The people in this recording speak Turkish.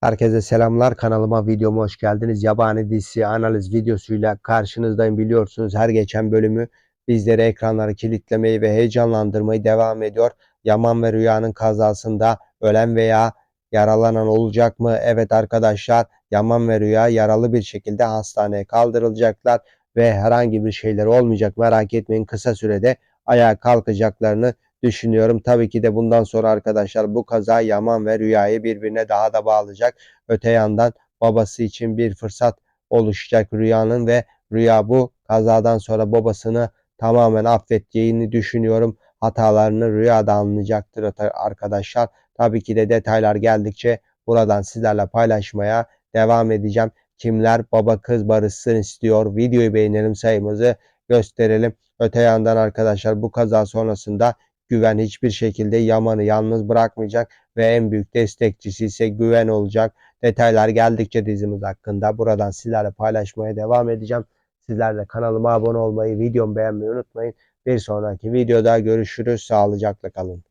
Herkese selamlar. Kanalıma videoma hoş geldiniz. Yabani dizisi analiz videosuyla karşınızdayım biliyorsunuz. Her geçen bölümü bizleri ekranları kilitlemeyi ve heyecanlandırmayı devam ediyor. Yaman ve Rüya'nın kazasında ölen veya yaralanan olacak mı? Evet arkadaşlar Yaman ve Rüya yaralı bir şekilde hastaneye kaldırılacaklar ve herhangi bir şeyler olmayacak. Merak etmeyin kısa sürede ayağa kalkacaklarını düşünüyorum. Tabii ki de bundan sonra arkadaşlar bu kaza Yaman ve Rüya'yı birbirine daha da bağlayacak. Öte yandan babası için bir fırsat oluşacak Rüya'nın ve Rüya bu kazadan sonra babasını tamamen affedeceğini düşünüyorum. Hatalarını Rüya'da anlayacaktır ata- arkadaşlar. Tabii ki de detaylar geldikçe buradan sizlerle paylaşmaya devam edeceğim. Kimler baba kız barışsın istiyor. Videoyu beğenelim sayımızı gösterelim. Öte yandan arkadaşlar bu kaza sonrasında Güven hiçbir şekilde Yaman'ı yalnız bırakmayacak ve en büyük destekçisi ise Güven olacak. Detaylar geldikçe dizimiz hakkında buradan sizlerle paylaşmaya devam edeceğim. Sizler de kanalıma abone olmayı, videomu beğenmeyi unutmayın. Bir sonraki videoda görüşürüz. Sağlıcakla kalın.